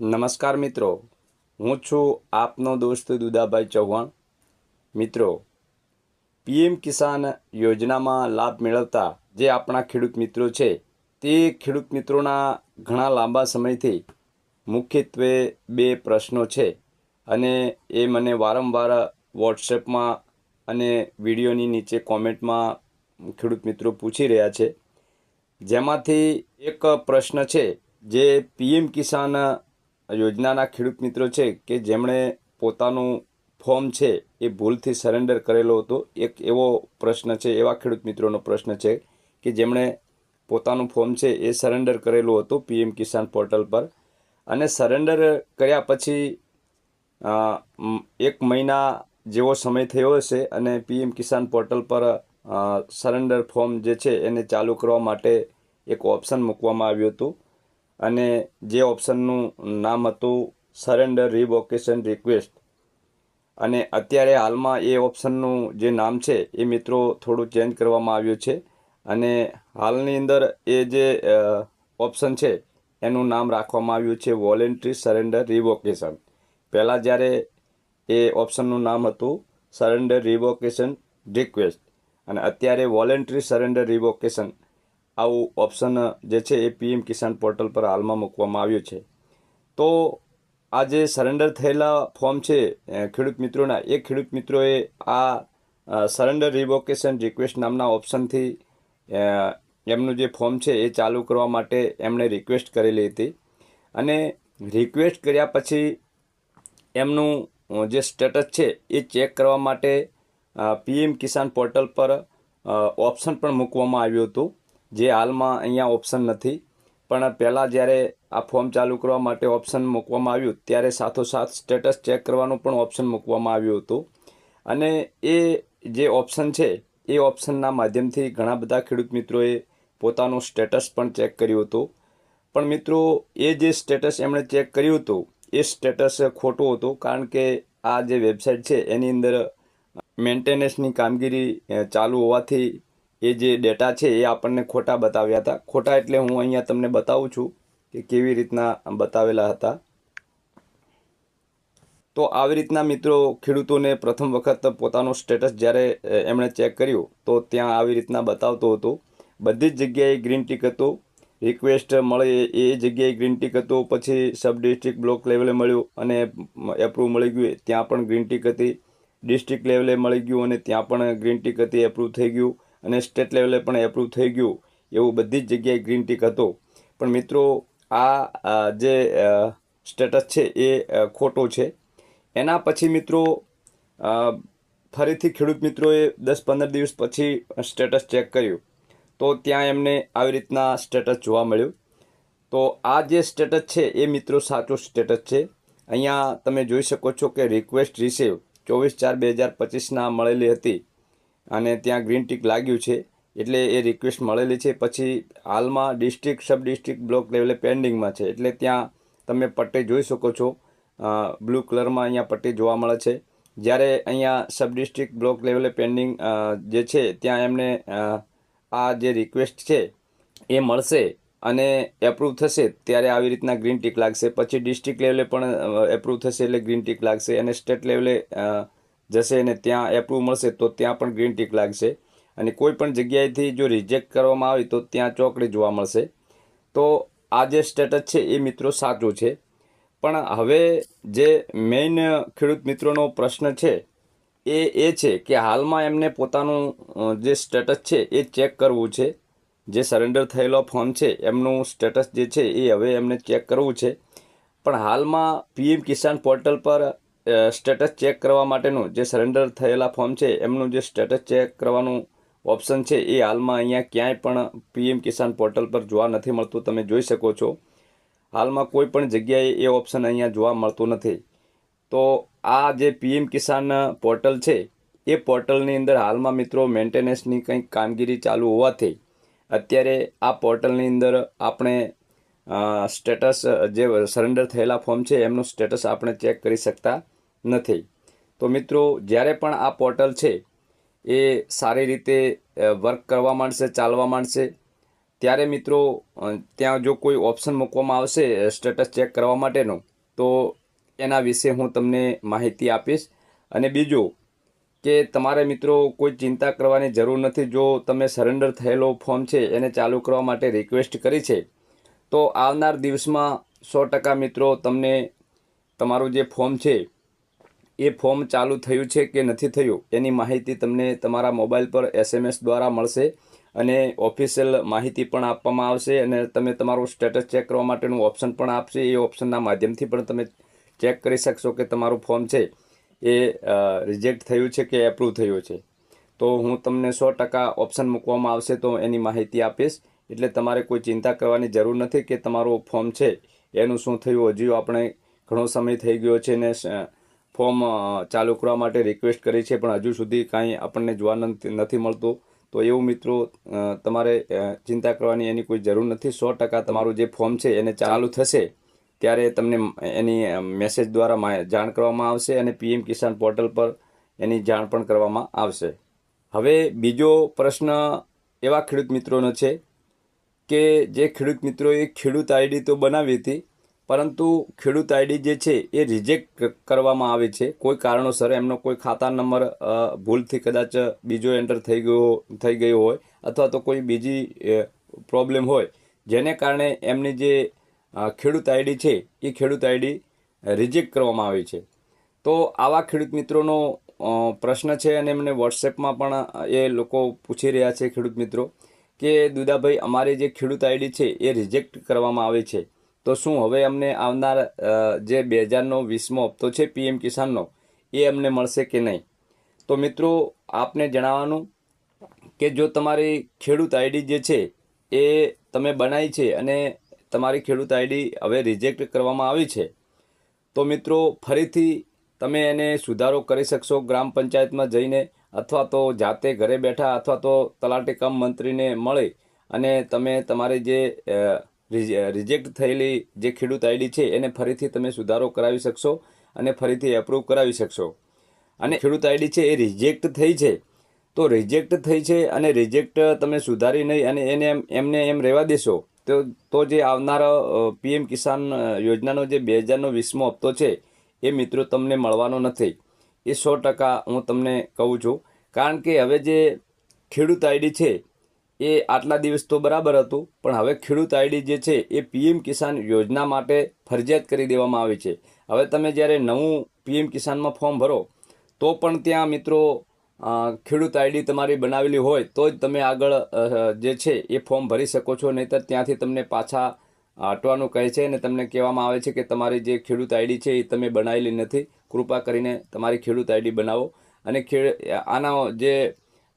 નમસ્કાર મિત્રો. હું છું આપનો દોસ્ત દુદાભાઈ ચૌહાણ. મિત્રો, પીએમ કિસાન યોજનામાં લાભ મેળવતા જે આપણા ખેડૂત મિત્રો છે, તે ખેડૂત મિત્રોના ઘણા લાંબા સમયથી મુખ્યત્વે બે પ્રશ્નો છે અને એ મને વારંવાર વોટ્સએપમાં અને વિડીયોની નીચે કોમેન્ટમાં ખેડૂત મિત્રો પૂછી રહ્યા છે. જેમાંથી એક પ્રશ્ન છે જે પીએમ કિસાન યોજનાના ખેડૂત મિત્રો છે કે જેમણે પોતાનું ફોર્મ છે એ ભૂલથી સરેન્ડર કરેલો હતો. એક એવો પ્રશ્ન છે, એવા ખેડૂત મિત્રોનો પ્રશ્ન છે કે જેમણે પોતાનું ફોર્મ છે એ સરેન્ડર કરેલું હતું પીએમ કિસાન પોર્ટલ પર. અને સરેન્ડર કર્યા પછી એક મહિના જેવો સમય થયો હશે અને પીએમ કિસાન પોર્ટલ પર સરેન્ડર ફોર્મ જે છે એને ચાલુ કરવા માટે એક ઓપ્શન મૂકવામાં આવ્યું હતું. અને જે ઓપ્શનનું નામ હતું સરેન્ડર રિવોકેશન રિક્વેસ્ટ અને અત્યારે હાલમાં એ ઓપ્શનનું જે નામ છે એ મિત્રો થોડું ચેન્જ કરવામાં આવ્યું છે. અને હાલની અંદર એ જે ઓપ્શન છે એનું નામ રાખવામાં આવ્યું છે વોલેન્ટરી સરેન્ડર રિવોકેશન પહેલાં જ્યારે એ ઓપ્શનનું નામ હતું સરેન્ડર રિવોકેશન રિક્વેસ્ટ અને અત્યારે વોલેન્ટરી સરેન્ડર રિવોકેશન આવું ઓપ્શન જે છે એ પીએમ કિસાન પોર્ટલ પર હાલમાં મૂકવામાં આવ્યું છે. તો આ જે સરેન્ડર થયેલા ફોર્મ છે ખેડૂત મિત્રોના, એ ખેડૂત મિત્રોએ આ સરેન્ડર રિવોકેશન રિક્વેસ્ટ નામના ઓપ્શનથી એમનું જે ફોર્મ છે એ ચાલુ કરવા માટે એમણે રિક્વેસ્ટ કરેલી હતી. અને રિક્વેસ્ટ કર્યા પછી એમનું જે સ્ટેટસ છે એ ચેક કરવા માટે પીએમ કિસાન પોર્ટલ પર ઓપ્શન પણ મૂકવામાં આવ્યું હતું. જે હાલમાં અહીંયા ઓપ્શન નથી. પણ પહેલાં જ્યારે આ ફોર્મ ચાલુ કરવા માટે ઓપ્શન મૂકવામાં આવ્યું, ત્યારે સાથોસાથ સ્ટેટસ ચેક કરવાનું પણ ઓપ્શન મૂકવામાં આવ્યું હતું. અને એ જે ઓપ્શન છે, એ ઓપ્શનના માધ્યમથી ઘણા બધા ખેડૂત મિત્રોએ પોતાનું સ્ટેટસ પણ ચેક કર્યું હતું. પણ મિત્રો, એ જે સ્ટેટસ એમણે ચેક કર્યું હતું, એ સ્ટેટસ ખોટું હતું, કારણ કે આ જે વેબસાઇટ છે, એની અંદર મેન્ટેનન્સની કામગીરી ચાલુ હોવાથી એ જે ડેટા છે એ આપણને ખોટા બતાવ્યા હતા. ખોટા એટલે હું અહીંયા તમને બતાવું છું કે કેવી રીતના બતાવેલા હતા. તો આવી રીતના મિત્રો ખેડૂતોને પ્રથમ વખત પોતાનો સ્ટેટસ જ્યારે એમણે ચેક કર્યું, તો ત્યાં આવી રીતના બતાવતો હતો. બધી જ જગ્યાએ ગ્રીન ટીક હતું. રિક્વેસ્ટ મળે એ જગ્યાએ ગ્રીન ટીક હતો. પછી સબ ડિસ્ટ્રિક્ટ બ્લોક લેવલે મળ્યું અને એપ્રુવ મળી ગયું. ત્યાં પણ ગ્રીન ટીક હતી. ડિસ્ટ્રિક્ટ લેવલે મળી ગયું અને ત્યાં પણ ગ્રીન ટીક હતી, એપ્રુવ થઈ ગયું. અને સ્ટેટ લેવલે પણ એપ્રૂવ થઈ ગયું એવું બધી જ જગ્યાએ ગ્રીન ટીક હતો. પણ મિત્રો, આ જે સ્ટેટસ છે એ ખોટો છે. એના પછી મિત્રો ફરીથી ખેડૂત મિત્રોએ દસ પંદર દિવસ પછી સ્ટેટસ ચેક કર્યું. તો ત્યાં એમને આવી રીતના સ્ટેટસ જોવા મળ્યું. તો આ જે સ્ટેટસ છે એ મિત્રો સાચો સ્ટેટસ છે. અહીંયા તમે જોઈ શકો છો કે રિક્વેસ્ટ રિસીવ ચોવીસ ચાર બે હજાર પચીસના મળેલી હતી. અને ત્યાં ગ્રીન ટીક લાગ્યું છે. એટલે એ રિક્વેસ્ટ મળેલી છે. પછી હાલમાં ડિસ્ટ્રિક્ટ સબ ડિસ્ટ્રિક્ટ બ્લોક લેવલે પેન્ડિંગમાં છે. એટલે ત્યાં તમે પટ્ટી જોઈ શકો છો. બ્લુ કલરમાં અહીંયા પટ્ટી જોવા મળે છે. જ્યારે અહીંયા સબ ડિસ્ટ્રિક્ટ બ્લોક લેવલે પેન્ડિંગ જે છે, ત્યાં એમને આ જે રિક્વેસ્ટ છે, એ મળશે અને એપ્રૂવ થશે ત્યારે આવી રીતના ગ્રીન ટીક લાગશે. પછી ડિસ્ટ્રિક્ટ લેવલે પણ એપ્રૂવ થશે એટલે ગ્રીન ટીક લાગશે અને સ્ટેટ લેવલે જશે અને ત્યાં એપ્રુવ મળશે, તો ત્યાં પણ ગ્રીન ટીક લાગશે. અને કોઈ પણ જગ્યાએથી જો રિજેક્ટ કરવામાં આવે, તો ત્યાં ચોકડી જોવા મળશે. તો આ જે સ્ટેટસ છે, એ મિત્રો સાચું છે. પણ હવે જે મેઇન ખેડૂત મિત્રોનો પ્રશ્ન છે, એ એ છે કે હાલમાં એમને પોતાનું જે સ્ટેટસ છે, એ ચેક કરવું છે. જે સરેન્ડર થયેલો ફોર્મ છે, એમનું સ્ટેટસ જે છે, એ હવે એમને ચેક કરવું છે. પણ હાલમાં પીએમ કિસાન પોર્ટલ પર સ્ટેટસ ચેક કરવા માટેનું જે સરેન્ડર થયેલા ફોર્મ છે, એમનું જે સ્ટેટસ ચેક કરવાનું ઓપ્શન છે, એ હાલમાં અહીંયા ક્યાંય પણ પીએમ કિસાન પોર્ટલ પર જોવા નથી મળતું. તમે જોઈ શકો છો. હાલમાં કોઈ પણ જગ્યાએ એ ઓપ્શન અહીંયા જોવા મળતું નથી. તો આ જે પીએમ કિસાન પોર્ટલ છે, એ પોર્ટલની અંદર હાલમાં મિત્રો મેન્ટેનન્સની કંઈક કામગીરી ચાલુ હોવાથી અત્યારે આ પોર્ટલની અંદર આપણે સ્ટેટસ જે સરેન્ડર થયેલા ફોર્મ છે, એમનું સ્ટેટસ આપણે ચેક કરી શકતા નથી. તો મિત્રો, જ્યારે પણ આ પોર્ટલ છે, એ સારી રીતે વર્ક કરવા માંડશે, ચાલવા માંડશે, ત્યારે મિત્રો ત્યાં જો કોઈ ઓપ્શન મૂકવામાં આવશે સ્ટેટસ ચેક કરવા માટેનું, તો એના વિશે હું તમને માહિતી આપીશ. અને બીજું કે તમારે મિત્રો કોઈ ચિંતા કરવાની જરૂર નથી, જો તમે સરેન્ડર થયેલો ફોર્મ છે, એને ચાલુ કરવા માટે રિક્વેસ્ટ કરી છે, તો આવનાર દિવસમાં સો ટકા મિત્રો તમને તમારું જે ફોર્મ છે એ ફોર્મ ચાલુ થયું છે કે નથી થયું, એની માહિતી તમને તમારા મોબાઈલ પર એસએમએસ દ્વારા મળશે અને ઓફિશિયલ માહિતી પણ આપવામાં આવશે અને તમે તમારું સ્ટેટસ ચેક કરવા માટેનું ઓપ્શન પણ આપશે. એ ઓપ્શનના માધ્યમથી પણ તમે ચેક કરી શકશો કે તમારું ફોર્મ છે એ રિજેક્ટ થયું છે કે એપ્રુવ થયું છે. તો હું તમને સો ટકા ઓપ્શન મૂકવામાં આવશે તો એની માહિતી આપીશ. એટલે તમારે કોઈ ચિંતા કરવાની જરૂર નથી કે તમારું ફોર્મ છે એનું શું થયું, હજુ આપણે ઘણો સમય થઈ ગયો છે ને ફોર્મ ચાલુ કરવા માટે રિક્વેસ્ટ કરી છે, પણ હજુ સુધી કાંઈ આપણને જોવા નથી મળતું. તો એવું મિત્રો તમારે ચિંતા કરવાની એની કોઈ જરૂર નથી. સો ટકા તમારું જે ફોર્મ છે એને ચાલુ થશે, ત્યારે તમને એની મેસેજ દ્વારા જાણ કરવામાં આવશે અને પીએમ કિસાન પોર્ટલ પર એની જાણ પણ કરવામાં આવશે. હવે બીજો પ્રશ્ન એવા ખેડૂત મિત્રોનો છે કે જે ખેડૂત મિત્રોએ ખેડૂત આઈડી તો બનાવી હતી પરંતુ ખેડૂત આઈડી જે છે એ રિજેક્ટ કરવામાં આવે છે. કોઈ કારણોસર એમનો કોઈ ખાતા નંબર ભૂલથી કદાચ બીજો એન્ટર થઈ ગયો થઈ ગયો હોય અથવા તો કોઈ બીજી પ્રોબ્લેમ હોય, જેને કારણે એમની જે ખેડૂત આઈડી છે એ ખેડૂત આઈડી રિજેક્ટ કરવામાં આવી છે. તો આવા ખેડૂત મિત્રોનો પ્રશ્ન છે અને એમને વોટ્સએપમાં પણ એ લોકો પૂછી રહ્યા છે ખેડૂત મિત્રો કે, દુદાભાઈ, અમારી જે ખેડૂત આઈડી છે એ રિજેક્ટ કરવામાં આવે છે. તો શું હવે અમને આવનાર જે બે હજારનો વીસમો હપ્તો છે પીએમ કિસાનનો, એ અમને મળશે કે નહીં? તો મિત્રો, આપને જણાવવાનું કે જો તમારી ખેડૂત આઈડી જે છે, એ તમે બનાવી છે અને તમારી ખેડૂત આઈડી હવે રિજેક્ટ કરવામાં આવી છે, તો મિત્રો, ફરીથી તમે એને સુધારો કરી શકશો ગ્રામ પંચાયતમાં જઈને, અથવા તો જાતે ઘરે બેઠા અથવા તો તલાટી કમ મંત્રીને મળી અને તમે તમારી જે રિજેક્ટ થયેલી જે ખેડૂત આઈડી છે એને ફરીથી તમે સુધારો કરાવી શકશો અને ફરીથી એપ્રૂવ કરાવી શકશો. અને ખેડૂત આઈડી છે એ રિજેક્ટ થઈ છે. તો રિજેક્ટ થઈ છે અને રિજેક્ટ તમે સુધારી નહીં અને એને એમ, એમને એમ રહેવા દેશો. તો તો જે આવનારો પીએમ કિસાન યોજનાનો જે બે હજારનો વીસમો હપ્તો છે એ મિત્રો તમને મળવાનો નથી. એ સો ટકા હું તમને કહું છું. કારણ કે હવે જે ખેડૂત આઈડી છે એ આટલા દિવસ તો બરાબર હતું, પણ હવે ખેડૂત આઈડી જે છે એ પીએમ કિસાન યોજના માટે ફરજિયાત કરી દેવામાં આવી છે. હવે તમે જ્યારે નવું પીએમ કિસાનમાં ફોર્મ ભરો, તો પણ ત્યાં મિત્રો ખેડૂત આઈડી તમારી બનાવેલી હોય, તો જ તમે આગળ જે છે એ ફોર્મ ભરી શકો છો, નહીંતર ત્યાંથી તમને પાછા હટવાનું કહે છે અને તમને કહેવામાં આવે છે કે તમારી જે ખેડૂત આઈડી છે એ તમે બનાવેલી નથી. કૃપા કરીને તમારી ખેડૂત આઈડી બનાવો અને ખેડ, આના જે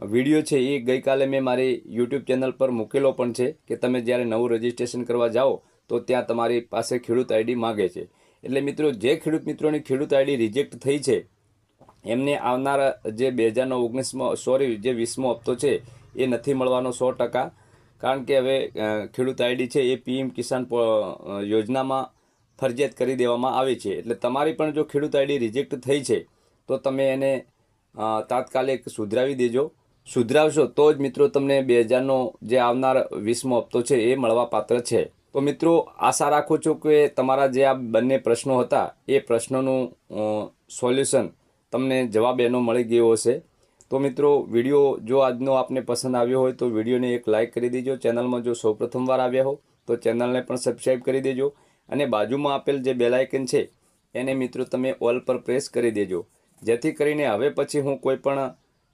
વીડિયો છે એ ગઈકાલે મેં મારી યુટ્યુબ ચેનલ પર મૂકેલો પણ છે કે તમે જ્યારે નવું રજિસ્ટ્રેશન કરવા જાઓ, તો ત્યાં તમારી પાસે ખેડૂત આઈડી માગે છે. એટલે મિત્રો, જે ખેડૂત મિત્રોની ખેડૂત આઈડી રિજેક્ટ થઈ છે, એમને આવનારા જે બે હજારનો ઓગણીસમો સોરી જે વીસમો હપ્તો છે, એ નથી મળવાનો સો ટકા. કારણ કે હવે ખેડૂત આઈડી છે એ પીએમ કિસાન યોજનામાં ફરજિયાત કરી દેવામાં આવી છે. એટલે તમારી પણ જો ખેડૂત આઈડી રિજેક્ટ થઈ છે, તો તમે એને તાત્કાલિક સુધરાવી દેજો. સુધરાવશો તો જ મિત્રો તમને બે હજારનો જે આવનાર વીસમો હપ્તો છે એ મળવા પાત્ર છે. તો મિત્રો, આશા રાખું છું કે તમારા જે આ બંને પ્રશ્નો હતા, એ પ્રશ્નોનું સોલ્યુશન તમને જવાબ એનો મળી ગયો હશે. તો મિત્રો, વીડિયો જો આજનો આપને પસંદ આવ્યો હોય તો વિડીયોને એક લાઇક કરી દેજો. ચેનલમાં જો સૌ પ્રથમવાર આવ્યા હો, તો ચેનલને પણ સબસ્ક્રાઈબ કરી દેજો અને બાજુમાં આપેલ જે બેલાયકન છે, એને મિત્રો તમે ઓલ પર પ્રેસ કરી દેજો. જેથી કરીને હવે પછી હું કોઈ પણ